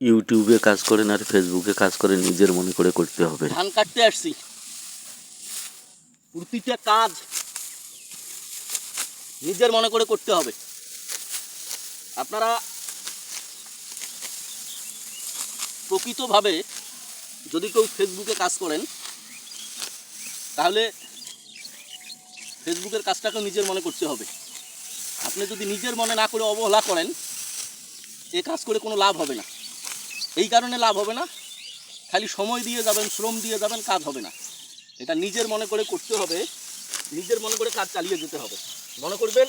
ইউটিউবে কাজ করেন আর ফেসবুকে কাজ করেন, নিজের মনে করে করতে হবে। ধান কাটতে আসছি। প্রতিটা কাজ নিজের মনে করে করতে হবে। আপনারা প্রকৃতভাবে যদি কেউ ফেসবুকে কাজ করেন, তাহলে ফেসবুকের কাজটাকেও নিজের মনে করতে হবে। আপনি যদি নিজের মনে না করে অবহেলা করেন, এ কাজ করে কোনো লাভ হবে না। এই কারণে লাভ হবে না। খালি সময় দিয়ে যাবেন, শ্রম দিয়ে যাবেন, কাজ হবে না। এটা নিজের মনে করে করতে হবে। নিজের মনে করে কাজ চালিয়ে যেতে হবে। মনে করবেন?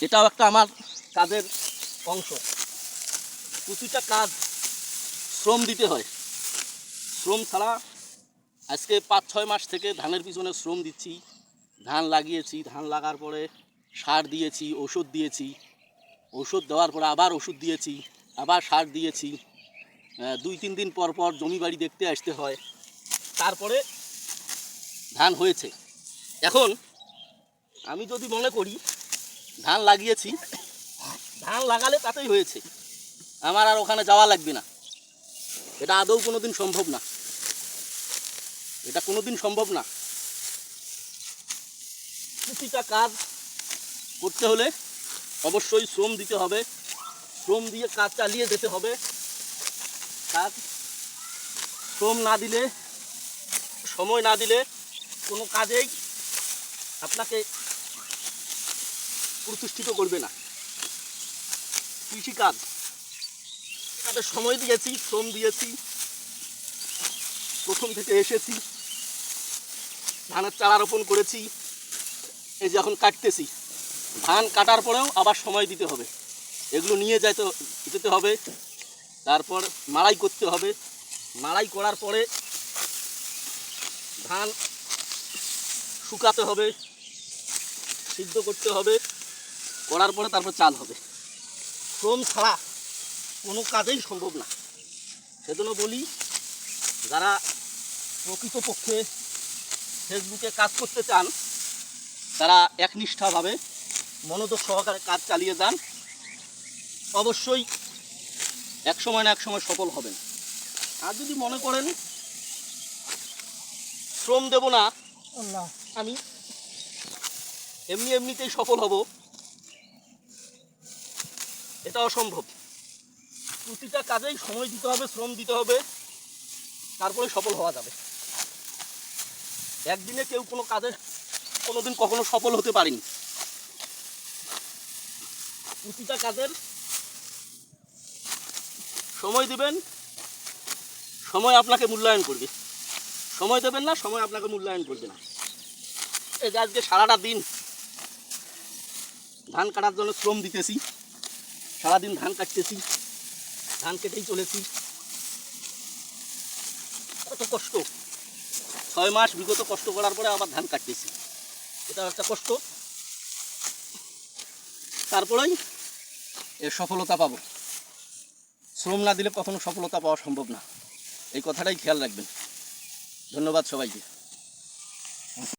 এটাও একটা আমার কাজের অংশ। প্রতিটা কাজ শ্রম দিতে হয়। শ্রম ছাড়া আজকে পাঁচ, ছয় মাস থেকে ধানের পিছনে শ্রম দিচ্ছি। ধান লাগিয়েছি, ধান লাগার পরে সার দিয়েছি, ওষুধ দিয়েছি। ওষুধ দেওয়ার পরে আবার ওষুধ দিয়েছি। আবার সার দিয়েছি। দুই, তিন দিন পর পর জমি বাড়ি দেখতে আসতে হয়। তারপরে ধান হয়েছে। এখন আমি যদি মনে করি, ধান লাগিয়েছি, ধান লাগালে তাতেই হয়েছে। আমার আর ওখানে যাওয়া লাগবে না। এটা আদৌ কোনো দিন সম্ভব না। এটা কোনো দিন সম্ভব না। প্রতিটা কাজ করতে হলে অবশ্যই শ্রম দিতে হবে। শ্রম দিয়ে কাজ চালিয়ে যেতে হবে। কাজ শ্রম না দিলে, সময় না দিলে কোনো কাজেই আপনাকে প্রতিষ্ঠিত করবে না। কৃষিকাজ তাদের সময় দিয়েছি, শ্রম দিয়েছি, প্রথম থেকে এসেছি, ধানের চারা রোপণ করেছি, এই যে এখন কাটতেছি। ধান কাটার পরেও আবার সময় দিতে হবে। এগুলো নিয়ে যেতে যেতে হবে। তারপর মাড়াই করতে হবে। মাড়াই করার পরে ধান শুকাতে হবে, সিদ্ধ করতে হবে। করার পরে তারপর চাল হবে। শ্রম ছাড়া কোনো কাজেই সম্ভব না। সেজন্য বলি, যারা প্রকৃতপক্ষে ফেসবুকে কাজ করতে চান, তারা একনিষ্ঠাভাবে মনোযোগ সহকারে কাজ চালিয়ে যান। অবশ্যই এক সময় না এক সময় সফল হবেন। আর যদি মনে করেন শ্রম দেব না আমি এমনি এমনিতেই সফল হব এটা অসম্ভব। প্রতিটা কাজেই সময় দিতে হবে শ্রম দিতে হবে তারপরে সফল হওয়া যাবে। একদিনে কেউ কোনো কাজে কোনোদিন কখনো সফল হতে পারেনি। প্রতিটা কাজের সময় দিবেন, সময় আপনাকে মূল্যায়ন করবে। সময় দেবেন না, সময় আপনাকে মূল্যায়ন করবে না। এই যে আজকে সারাটা দিন ধান কাটার জন্য শ্রম দিতেছি, সারাদিন ধান কাটতেছি, ধান কেটেই চলেছি। কত কষ্ট। ছয় মাস বিগত কষ্ট করার পরে আবার ধান কাটতেছি। এটা একটা কষ্ট। তারপরেই এর সফলতা পাবো। শ্রম না দিলে কখনো সফলতা পাওয়া সম্ভব না। এই কথাটাই খেয়াল রাখবেন। ধন্যবাদ সবাইকে।